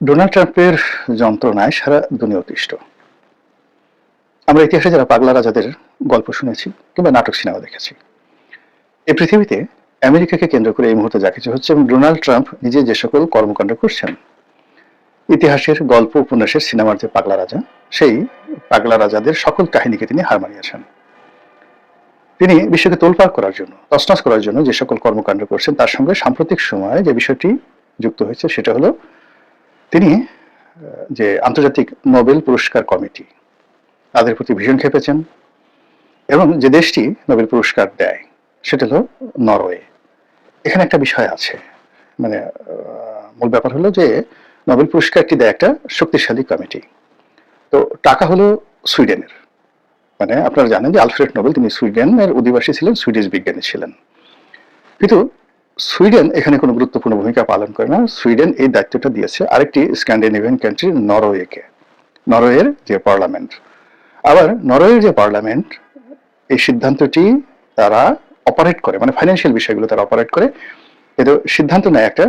Donald ট্রাম্পের যন্ত্রণায় সারা দুনিয়া অতিষ্ঠ। আমরা ইতিহাসে যারা পাগলা রাজাদের গল্প শুনেছি কিংবা নাটক সিনেমা দেখেছি এই পৃথিবীতে আমেরিকাকে কেন্দ্র করে এই মুহূর্তে যা কিছু হচ্ছে এবং ডোনাল্ড ট্রাম্প নিজে যে সকল কর্মকাণ্ড করছেন, ইতিহাসের গল্প, উপন্যাসের সিনেমার যে পাগলা রাজা, সেই পাগলা রাজাদের সকল কাহিনীকে তিনি হার মানিয়েছেন। তিনি বিশ্বকে তোলপাড় করার জন্য, তছনছ করার জন্য যে সকল কর্মকাণ্ড করছেন, তার সঙ্গে সাম্প্রতিক সময়ে যে বিষয়টি যুক্ত হয়েছে, সেটা হলো তিনি যে আন্তর্জাতিক নোবেল পুরস্কার কমিটি, তাদের প্রতি ভীষণ খেপেছেন এবং যে দেশটি নোবেল পুরস্কার দেয়, সেটা হলো নরওয়ে। এখানে একটা বিষয় আছে মানে মূল ব্যাপার হলো যে নোবেল পুরস্কারটি দেয় একটা শক্তিশালী কমিটি। তো টাকা হলো সুইডেনের। মানে আপনারা জানেন যে আলফ্রেড নোবেল, তিনি সুইডেনের অধিবাসী ছিলেন, সুইডিশ বিজ্ঞানী ছিলেন। কিন্তু সুইডেন এখানে কোনো গুরুত্বপূর্ণ ভূমিকা পালন করে না। সুইডেন এই দায়িত্বটা দিয়েছে আরেকটি স্ক্যান্ডিনেভিয়ান কান্ট্রি নরওয়েকে, নরওয়ের যে পার্লামেন্ট আবার নরওয়ের যে পার্লামেন্ট এই সিদ্ধান্তটি তারা অপারেট করে মানে ফাইন্যান্সিয়াল বিষয়গুলো তারা অপারেট করে। এদের সিদ্ধান্ত নেয় একটা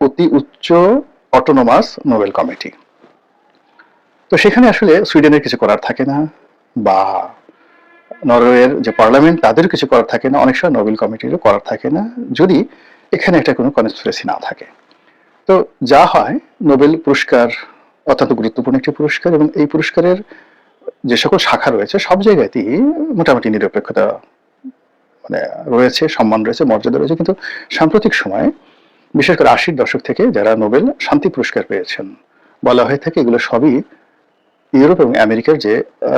অতি উচ্চ অটোনোমাস নোবেল কমিটি। তো সেখানে আসলে সুইডেনের কিছু করার থাকে না, বা নরওয়ের যে পার্লামেন্ট তাদের কিছু করার থাকে না, অনেক সময় নোবেল কমিটিরও করার থাকে না। যদি এখানে একটা কোনো কনস্পিরেসি না থাকে। তো যা হয় নোবেল পুরস্কার অত্যন্ত গুরুত্বপূর্ণ একটি পুরস্কার এবং এই পুরস্কারের যে সকল শাখা রয়েছে, সব জায়গাতেই মোটামুটি নিরপেক্ষতা মানে রয়েছে, সম্মান রয়েছে, মর্যাদা রয়েছে। কিন্তু সাম্প্রতিক সময়ে, বিশেষ করে আশির দশক থেকে যারা নোবেল শান্তি পুরস্কার পেয়েছেন, বলা হয়ে থাকে এগুলো সবই ইউরোপ এবং আমেরিকার যে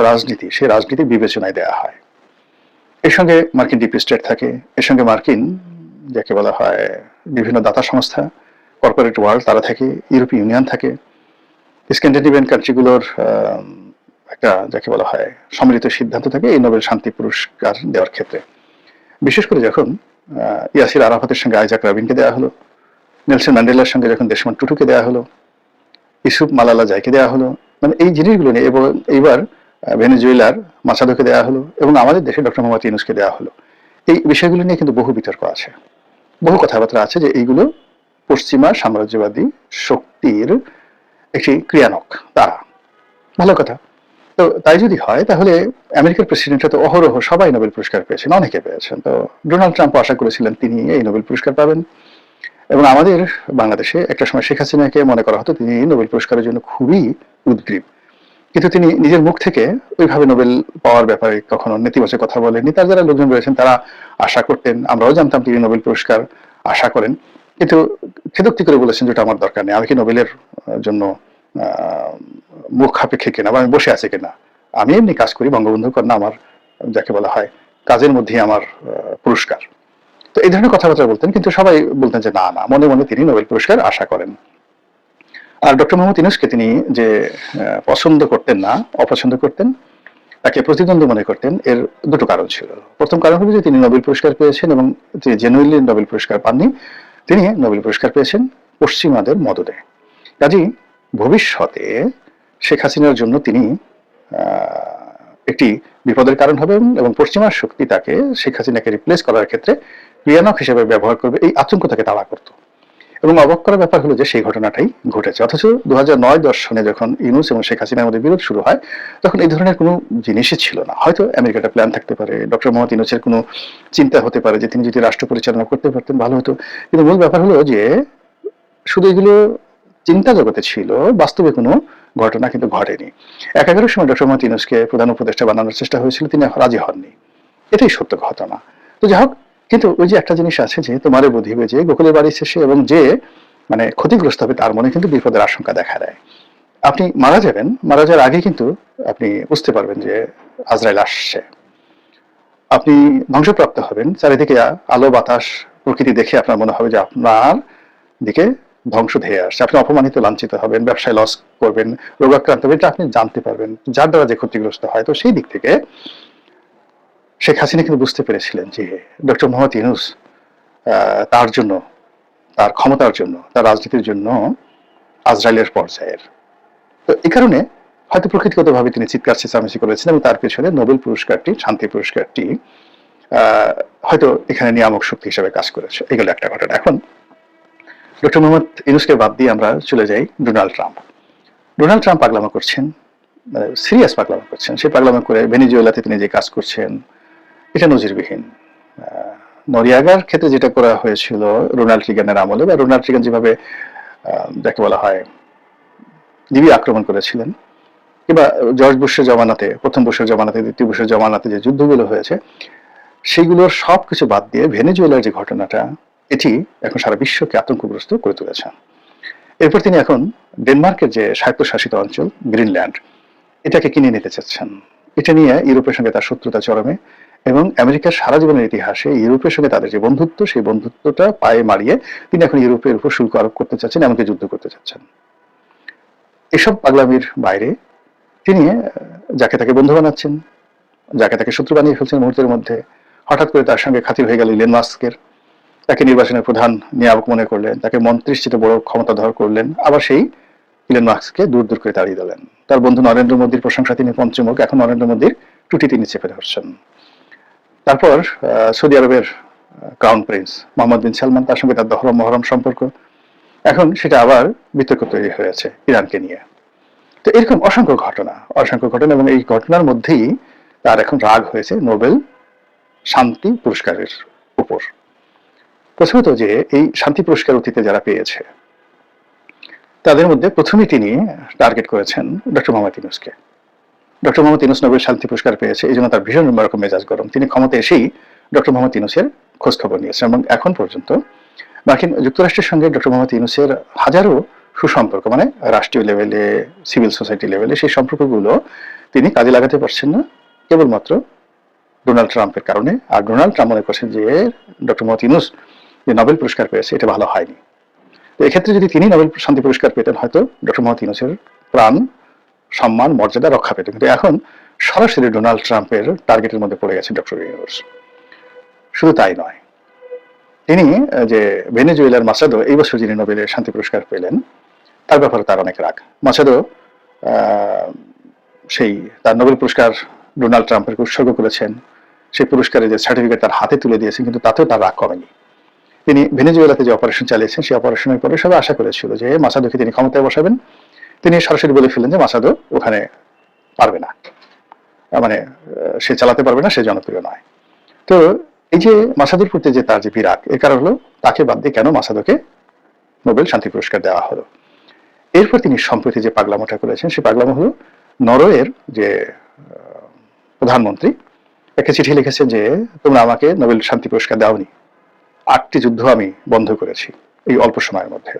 রাজনীতি, সেই রাজনীতি বিবেচনায় দেওয়া হয়। এর সঙ্গে মার্কিন ডিপ স্টেট থাকে, এর সঙ্গে মার্কিন যাকে বলা হয় বিভিন্ন দাতা সংস্থা কর্পোরেট ওয়ার্ল্ড তারা থাকে, ইউরোপীয় ইউনিয়ন থাকে স্ক্যান্ডিনেভিয়ান কান্ট্রিগুলোর একটা যাকে বলা হয় সম্মিলিত সিদ্ধান্ত থাকে এই নোবেল শান্তি পুরস্কার দেওয়ার ক্ষেত্রে। বিশেষ করে যখন ইয়াসির আরাফাতের সঙ্গে আইজাক রাবিনকে দেওয়া হলো, নেলসন ম্যান্ডেলার সঙ্গে যখন দেশমান টুটুকে দেওয়া হলো ইসুফ মালালা জাইকে দেওয়া হলো মানে এই জিনিসগুলো নিয়ে এবং এইবার ভেনেজুয়েলার মাসাদোকে দেওয়া হলো এবং আমাদের দেশে ডক্টর মোহাম্মদ ইউনুসকে দেওয়া হলো। এই বিষয়গুলো নিয়ে কিন্তু বহু বিতর্ক আছে। বহু কথাবার্তা আছে যে এইগুলো পশ্চিমা সাম্রাজ্যবাদী শক্তির একটি ক্রিয়ানক, তারা। ভালো কথা। তো তাই যদি হয়, তাহলে আমেরিকার প্রেসিডেন্টরা তো অহরহ সবাই নোবেল পুরস্কার পেয়েছেন, অনেকে পেয়েছেন। তো ডোনাল্ড ট্রাম্প আশা করেছিলেন তিনি এই নোবেল পুরস্কার পাবেন। এবং আমাদের বাংলাদেশে একটা সময় শেখ হাসিনাকে মনে করা হতো তিনি নোবেল পুরস্কারের জন্য খুবই উদ্গ্রীব। কিন্তু তিনি নিজের মুখ থেকে ওইভাবে নোবেল পাওয়ার ব্যাপারে কখনো নেতিবাচক কথা বলেননি। তার যারা লোকজন রয়েছেন, তারা আশা করতেন, আমরাও জানতাম তিনি নোবেল পুরস্কার আশা করেন। কিন্তু খেদোক্তি করে বলেছেন যেটা আমার দরকার নেই। আমি কি নোবেলের জন্য মুখ খাপেক্ষে কিনা বা আমি বসে আছি কিনা? আমি এমনি কাজ করি, বঙ্গবন্ধু কন্যা আমার, যাকে বলা হয়, কাজের মধ্যেই আমার পুরস্কার। তো এই ধরনের কথাবার্তা বলতেন, কিন্তু সবাই বলতেন যে না না, মনে মনে তিনি নোবেল পুরস্কার আশা করেন। আর ডক্টর মোহাম্মদ ইউনুসকে তিনি যে পছন্দ করতেন না, অপছন্দ করতেন, তাকে প্রতিদ্বন্দ্বী মনে করতেন, এর দুটো কারণ ছিল। প্রথম কারণ হলো যে তিনি নোবেল পুরস্কার পেয়েছেন এবং তিনি জেনুইনলি নোবেল পুরস্কার পাননি, তিনি নোবেল পুরস্কার পেয়েছেন পশ্চিমাদের মদদে। কাজেই ভবিষ্যতে শেখ হাসিনার জন্য তিনি একটি বিপদের কারণ হবেন এবং পশ্চিমা শক্তি তাকে শেখ হাসিনাকে রিপ্লেস করার ক্ষেত্রে ক্রিয়ানক হিসেবে ব্যবহার করবে, এই আতঙ্ক তাকে তাড়া করতো। এবং অবাক করার ব্যাপার হলো যে সেই ঘটনাটাই ঘটেছে। অথচ দু নয় দশ যখন ইউনুস এবং শেখ হাসিনার মধ্যে বিরোধ শুরু হয়, তখন এই ধরনের কোনো জিনিসই ছিল না। হয়তো আমেরিকাটা প্ল্যান থাকতে পারে, ডক্টর মোহাম্মদ ইউনুসের কোনো চিন্তা হতে পারে যে তিনি যদি রাষ্ট্র পরিচালনা করতে পারতেন, ভালো হতো। কিন্তু মূল ব্যাপার হলো যে শুধু এগুলো চিন্তা জগতে ছিল, বাস্তবে কোনো ঘটনা কিন্তু ঘটেনি। এক এগারোর সময় ডক্টর মোহাম্মদ ইউনুসকে প্রধান উপদেষ্টা বানানোর চেষ্টা হয়েছিল, তিনি রাজি হননি। এটাই সত্য ঘটনা। তো যাই হোক কিন্তু ওই যে একটা জিনিস আছে যে তোমারে বুঝিবে যে গোকুলের বাড়ি শেষে এবং যে মানে ক্ষতিগ্রস্ত হবে তার মনে কিন্তু বিপদের আশঙ্কা দেখা দেয়। আপনি মারা যাবেন, মারা যাওয়ার আগে কিন্তু আপনি বুঝতে পারবেন যে আজরাইল আসছে। আপনি ধ্বংসপ্রাপ্ত হবেন, চারিদিকে আলো, বাতাস, প্রকৃতি দেখে আপনার মনে হবে যে আপনার দিকে ধ্বংস ধেয়ে আসছে। আপনি অপমানিত, লাঞ্ছিত হবেন, ব্যবসায় লস করবেন, রোগাক্রান্ত হবেন, এটা আপনি জানতে পারবেন। যার দ্বারা যে ক্ষতিগ্রস্ত হয়, তো সেই দিক থেকে শেখ হাসিনা কিন্তু বুঝতে পেরেছিলেন যে ডক্টর মোহাম্মদ ইউনুস তার জন্য, তার ক্ষমতার জন্য, তার রাজনীতির জন্য আজরাইলের পর্যায়ের। তো এই কারণে হয়তো প্রকৃতিগতভাবে তিনি চিৎকার চেঁচামেচি করেছেন এবং তার পেছনে নোবেল পুরস্কারটি, শান্তি পুরস্কারটি হয়তো এখানে নিয়ামক শক্তি হিসেবে কাজ করেছে। এগুলো একটা ঘটনা। এখন ডক্টর মোহাম্মদ ইউনুসকে বাদ দিয়ে আমরা চলে যাই ডোনাল্ড ট্রাম্প। ডোনাল্ড ট্রাম্প পাগলামা করছেন সিরিয়াস পাগলামা করছেন। সেই পাগলামা করে ভেনিজুয়েলাতে তিনি যে কাজ করছেন এটা নজিরবিহীন নরিয়াগার ক্ষেত্রে যেটা করা হয়েছিল রোনাল্ড রিগানের আমলে, বা রোনাল্ড রিগান যেভাবে যাকে বলা হয় লিবি আক্রমণ করেছিলেন, কিংবা জর্জ বুশের জমানাতে, প্রথম বুশের জমানাতে, দ্বিতীয় বুশের জমানাতে যে যুদ্ধগুলো হয়েছে সেইগুলোর সব কিছু বাদ দিয়ে ভেনেজুয়েলার যে ঘটনাটা, এটি এখন সারা বিশ্বকে আতঙ্কগ্রস্ত করে তুলেছে। এরপর তিনি এখন ডেনমার্কের যে স্বায়ত্তশাসিত অঞ্চল, গ্রিনল্যান্ড, এটাকে কিনে নিতে চাচ্ছেন এটা নিয়ে ইউরোপের সঙ্গে তার শত্রুতা চরমে। এবং আমেরিকার সারা জীবনের ইতিহাসে ইউরোপের সঙ্গে তাদের যে বন্ধুত্ব, সেই বন্ধুত্বটা পায়ে মারিয়ে তিনি এখন ইউরোপের উপর শুল্ক আরোপ করতে চাচ্ছেন, এমনকি যুদ্ধ করতে চাচ্ছেন। এসব পাগলামির বাইরে তিনি যাকে তাকে বন্ধু বানাচ্ছেন, যাকে তাকে শত্রু বানিয়ে ফেলছেন মুহূর্তের মধ্যে, হঠাৎ করে তার সঙ্গে খাতির হয়ে গেল ইলেন মাস্কের। তাকে নির্বাচনের প্রধান নিয়ামক মনে করলেন, তাকে মন্ত্রীশ্চিত বড় ক্ষমতাধর করলেন, আবার সেই ইলেন মাস্ককে দূর দূর করে তাড়িয়ে দিলেন। তার বন্ধু নরেন্দ্র মোদীর প্রশংসা তিনি পঞ্চমুখ, এখন নরেন্দ্র মোদীর টুটি তিনি চেপে ধরছেন। তারপর সৌদি আরবের crown prince Mohammed bin Salman, তার সঙ্গে তার দহরম মহরম সম্পর্ক। এখন সেটা আবার বিতর্ক তৈরি হয়েছে ইরানকে নিয়ে। তো এরকম অসংখ্য ঘটনা অসংখ্য ঘটনা এবং এই ঘটনার মধ্যেই তার এখন রাগ হয়েছে নোবেল শান্তি পুরস্কারের উপর। প্রথমত যে এই শান্তি পুরস্কার অতীতে যারা পেয়েছে, তাদের মধ্যে প্রথমেই তিনি টার্গেট করেছেন doctor Mohammad doctor Mohammad Yunus Nobel শান্তি পুরস্কার পেয়েছে, এই জন্য তার ভীষণ রকম মেজাজ গরম। তিনি ক্ষমতা এসেই ডক্টর মোহাম্মদ ইউনুসের খোঁজ খবর নিয়েছেন এবং এখন পর্যন্ত মার্কিন যুক্তরাষ্ট্রের সঙ্গে ডক্টর মোহাম্মদ ইউনুসের হাজারো সুসম্পর্ক মানে রাষ্ট্রীয় লেভেলে, সিভিল সোসাইটি লেভেলে, সেই সম্পর্কগুলো তিনি কাজে লাগাতে পারছেন না, কেবলমাত্র ডোনাল্ড ট্রাম্পের কারণে। আর ডোনাল্ড ট্রাম্প মনে করছেন যে ডক্টর মোহাম্মদ ইউনুস যে নোবেল পুরস্কার পেয়েছে, এটা ভালো হয়নি। তো এক্ষেত্রে যদি তিনি নোবেল শান্তি পুরস্কার পেতেন, হয়তো ডক্টর মোহাম্মদ ইউনুসের প্রাণ সম্মান, মর্যাদা রক্ষা পেত। কিন্তু এখন সরাসরি ডোনাল্ড ট্রাম্পের টার্গেটের মধ্যে পড়ে গেছে ডক্টর ইউনুস শুধু তাই নয়, তিনি যে ভেনেজুয়েলার মাসাদো, এই বছর যিনি নোবেলের শান্তি পুরস্কার পেলেন, তার ব্যাপারে তার অনেক রাগ। মাসাদো সেই তার নোবেল পুরস্কার ডোনাল্ড ট্রাম্পের উৎসর্গ করেছেন। সেই পুরস্কারের যে সার্টিফিকেট তার হাতে তুলে দিয়েছেন, কিন্তু তাতেও তার রাগ কমেনি। তিনি ভেনেজুয়েলাতে যে অপারেশন চালিয়েছেন, সেই অপারেশনের পরে সবাই আশা করেছিল যে মাসাদোকে তিনি ক্ষমতায় বসাবেন। তিনি সরাসরি বলে ফেললেন যে মাসাদো ওখানে পারবে না। মানে সে চালাতে পারবে না, সে জনপ্রিয় নয়। তো এই যে মাসাদুর প্রতি যে তার যে বিরাগ, এর কারণ হলো তাকে বাদ দিয়ে কেন মাসাদোকে নোবেল শান্তি পুরস্কার দেওয়া হলো? এরপর তিনি সম্প্রতি যে পাগলামোটা করেছেন সেই পাগলামো হলো নরওয়ের যে প্রধানমন্ত্রী, একটা চিঠি লিখেছেন যে, তোমরা আমাকে নোবেল শান্তি পুরস্কার দাওনি। আটটি যুদ্ধ আমি বন্ধ করেছি এই অল্প সময়ের মধ্যে।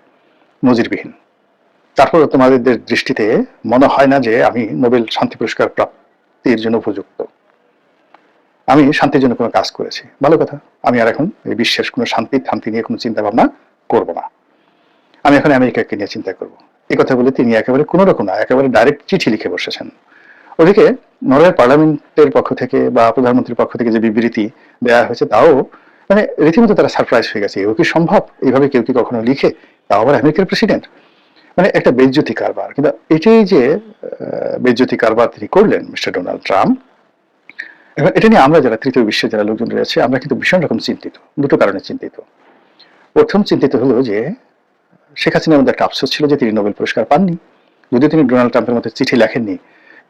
নজিরবিহীন। তারপর তোমাদের দৃষ্টিতে মনে হয় না যে আমি নোবেল শান্তি পুরস্কার প্রাপ্তির জন্য উপযুক্ত। আমি শান্তির জন্য কোনো কাজ করেছি। ভালো কথা। আমি আর এখন এই বিশ্বের কোনো শান্তি শান্তি নিয়ে কোনো চিন্তা ভাবনা করব না। আমি এখন আমেরিকাকে নিয়ে চিন্তা করব। এই কথা বলে তিনি একেবারে কোনো রকম না একেবারে ডাইরেক্ট চিঠি লিখে বসেছেন। ওদিকে নরওয়ের পার্লামেন্টের পক্ষ থেকে বা প্রধানমন্ত্রীর পক্ষ থেকে যে বিবৃতি দেওয়া হয়েছে তাও মানে রীতিমতো তারা সারপ্রাইজ হয়ে গেছে। এও কি সম্ভব? এইভাবে কেউ কি কখনো লিখে? তাও আবার আমেরিকার প্রেসিডেন্ট মানে একটা বেজ্জতি কারবার। কিন্তু এটাই যে আহ, বেজ্জতি কারবার তিনি করলেন মিস্টার ডোনাল্ড ট্রাম্প এবার এটা নিয়ে আমরা যারা তৃতীয় বিশ্বের যারা লোকজন রয়েছে আমরা কিন্তু ভীষণ রকম চিন্তিত দুটো কারণে চিন্তিত। প্রথম চিন্তিত হলো যে শেখ হাসিনার মধ্যে একটা আফসোস ছিল যে তিনি নোবেল পুরস্কার পাননি। যদিও তিনি ডোনাল্ড ট্রাম্পের মধ্যে চিঠি লেখেননি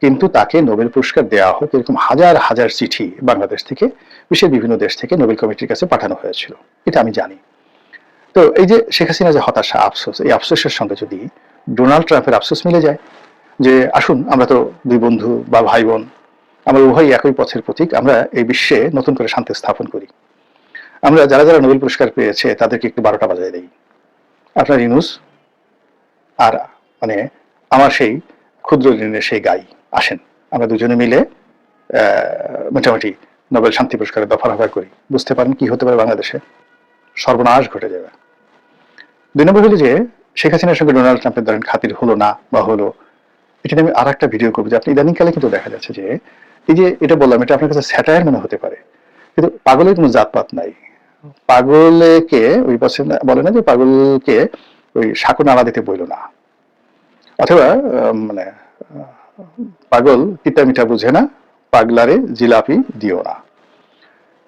কিন্তু তাকে নোবেল পুরস্কার দেওয়া হোক এরকম হাজার হাজার চিঠি বাংলাদেশ থেকে বিশ্বের বিভিন্ন দেশ থেকে নোবেল কমিটির কাছে পাঠানো হয়েছিল। এটা আমি জানি। তো এই যে শেখ হাসিনা যে হতাশা, আফসোস, এই আফসোসের সঙ্গে যদি ডোনাল্ড ট্রাম্পের আফসোস মিলে যায়, যে আসুন আমরা তো দুই বন্ধু বা ভাই বোন, আমরা উভয় একই পথের প্রতীক, আমরা এই বিশ্বে নতুন করে শান্তি স্থাপন করি। আমরা যারা যারা নোবেল পুরস্কার পেয়েছে, তাদেরকে একটু বারোটা বাজায় দেই। আপনার ইনুস আর মানে আমার সেই ক্ষুদ্র ঋণের সেই গাই, আসেন। আমরা দুজনে মিলে মোটামুটি নোবেল শান্তি পুরস্কারের দফা করি। বুঝতে পারেন কি হতে পারে বাংলাদেশে? সর্বনাশ ঘটে যাবে। দুই নম্বর হলো যে শেখ হাসিনার সঙ্গে ডোনাল্ড ট্রাম্পের ধরেন খাতির হলো না বা হলো এটা আমি আর একটা ভিডিও করব যে আপনি ইদানিংকালে কিন্তু দেখা যাচ্ছে যে এই যে এটা বললাম, এটা আপনার কাছে স্যাটায়ার মনে হতে পারে। কিন্তু পাগলের কোনো জাতপাত নাই। পাগলকে ওই বছর বলে না যে পাগলকে ওই সাঁকো নাড়া দিতে বইল না। অথবা মানে পাগল তিতা মিঠা বুঝে না, পাগলারে জিলাপি দিও না।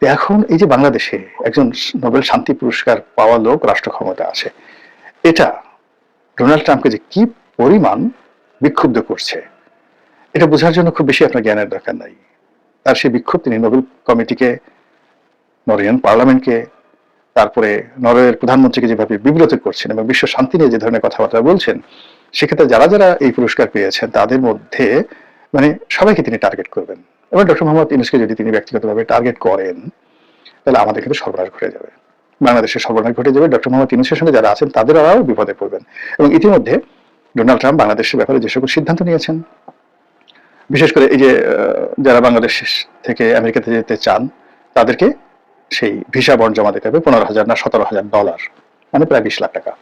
এখন এই যে বাংলাদেশে একজন নোবেল শান্তি পুরস্কার পাওয়া লোক রাষ্ট্র ক্ষমতা আছে এটা ডোনাল্ড ট্রাম্পকে যে কি পরিমাণ বিক্ষুব্ধ করছে, এটা বোঝার জন্য খুব বেশি আপনার জ্ঞানের দরকার নাই। তার সেই বিক্ষোভ তিনি নোবেল কমিটিকে নরিয়ান পার্লামেন্টকে, তারপরে নরওয়ের প্রধানমন্ত্রীকে যেভাবে বিব্রত করছেন এবং বিশ্ব শান্তি নিয়ে যে ধরনের কথাবার্তা বলছেন, সেক্ষেত্রে যারা যারা এই পুরস্কার পেয়েছেন, তাদের মধ্যে মানে সবাইকে তিনি টার্গেট করবেন। এবার ডক্টর মোহাম্মদ ইউনুসকে যদি তিনি ব্যক্তিগতভাবে টার্গেট করেন, তাহলে আমাদের কিন্তু সর্বনাশ ঘটে যাবে। বাংলাদেশের সর্বনাশ ঘটে যাবে। ডক্টর মোহাম্মদ ইউনুসের সঙ্গে যারা আছেন তাদেরও বিপদে পড়বেন। এবং ইতিমধ্যে ডোনাল্ড ট্রাম্প বাংলাদেশের ব্যাপারে যে সকল সিদ্ধান্ত নিয়েছেন, বিশেষ করে এই যে যারা বাংলাদেশ থেকে আমেরিকাতে যেতে চান, তাদেরকে সেই ভিসা বন্ড জমা দিতে হবে, পনেরো হাজার না সতেরো হাজার ডলার মানে প্রায় বিশ লাখ টাকা।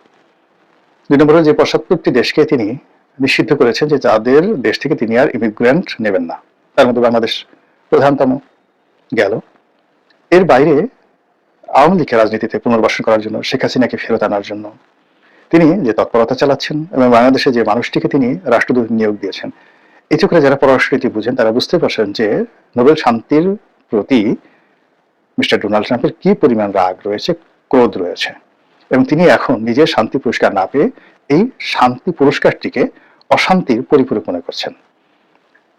দুই নম্বরে যে পশ্চাৎপূর্তি দেশকে তিনি নিষিদ্ধ করেছেন যে যাদের দেশ থেকে তিনি আর ইমিগ্রেন্ট নেবেন না। তার মধ্যে বাংলাদেশ প্রধানতম গেল। এর বাইরে আওয়ামী লীগের রাজনীতিতে পুনর্বাসন করার জন্য শেখ হাসিনাকে ফেরত আনার জন্য। তিনি যে তৎপরতা চালাচ্ছেন এবং বাংলাদেশে যে মানুষটিকে তিনি রাষ্ট্রদূত নিয়োগ দিয়েছেন এতে করে যারা পররাষ্ট্রনীতি বুঝেন, তারা বুঝতে পারছেন যে নোবেল শান্তির প্রতি মিস্টার ডোনাল্ড ট্রাম্পের কি পরিমাণ রাগ রয়েছে, ক্রোধ রয়েছে। এবং তিনি এখন নিজের শান্তি পুরস্কার না পেয়ে এই শান্তি পুরস্কারটিকে অশান্তির পরিপূরক মনে করছেন।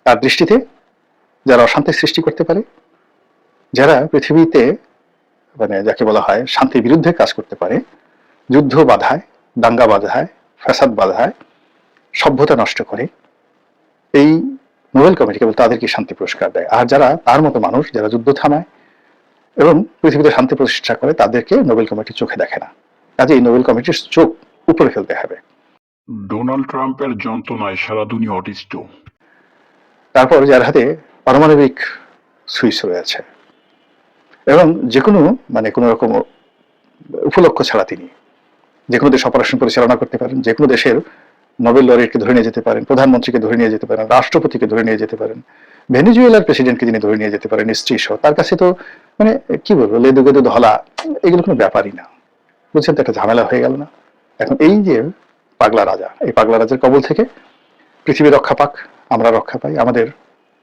তার দৃষ্টিতে যারা অশান্তির সৃষ্টি করতে পারে, যারা পৃথিবীতে মানে যাকে বলা হয় শান্তির বিরুদ্ধে কাজ করতে পারে। যুদ্ধ বাধায় দাঙ্গা বাধায় ফ্যাসাদ বাধায় সভ্যতা নষ্ট করে। এই নোবেল কমিটি কেবল তাদেরকে শান্তি পুরস্কার দেয়। আর যারা তার মতো মানুষ যারা যুদ্ধ থামায় এবং পৃথিবীতে শান্তি প্রতিষ্ঠা করে তাদেরকে নোবেল কমিটি চোখে দেখে না। কাজে এই নোবেল কমিটির চোখ উপরে ফেলতে হবে। ডোনাল্ড ট্রাম্পের যন্ত্রণায় সারা দুনিয়া অটিস্ট তারপর যার হাতে পারমাণবিক সুইচ রয়েছে। এবং যে কোনো মানে কোনো রকম উপলক্ষ ছাড়া তিনি। যে কোনো দেশ অপারেশন পরিচালনা করতে পারেন যে কোনো দেশের নোবেল লরিটকে ধরে নিয়ে যেতে পারেন, প্রধানমন্ত্রীকে ধরে নিয়ে যেতে পারেন, রাষ্ট্রপতিকে ধরে নিয়ে যেতে পারেন ভেনিজুয়েলার প্রেসিডেন্টকে যিনি ধরে নিয়ে যেতে পারেন স্ত্রী সহ তার কাছে তো মানে কি বলব লেদু গেদু ধলা, এগুলো কোনো ব্যাপারই না। বুঝছেন তো একটা ঝামেলা হয়ে গেল না। এখন এই যে পাগলা রাজা, এই পাগলা রাজার কবল থেকে পৃথিবী রক্ষা পাক, আমরা রক্ষা পাই, আমাদের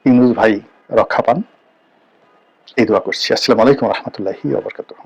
ইংরেজ ভাই রক্ষা পান। এই দোয়া করছি। আসসালামু আলাইকুম রহমতুল্লাহি আবরকাতুহ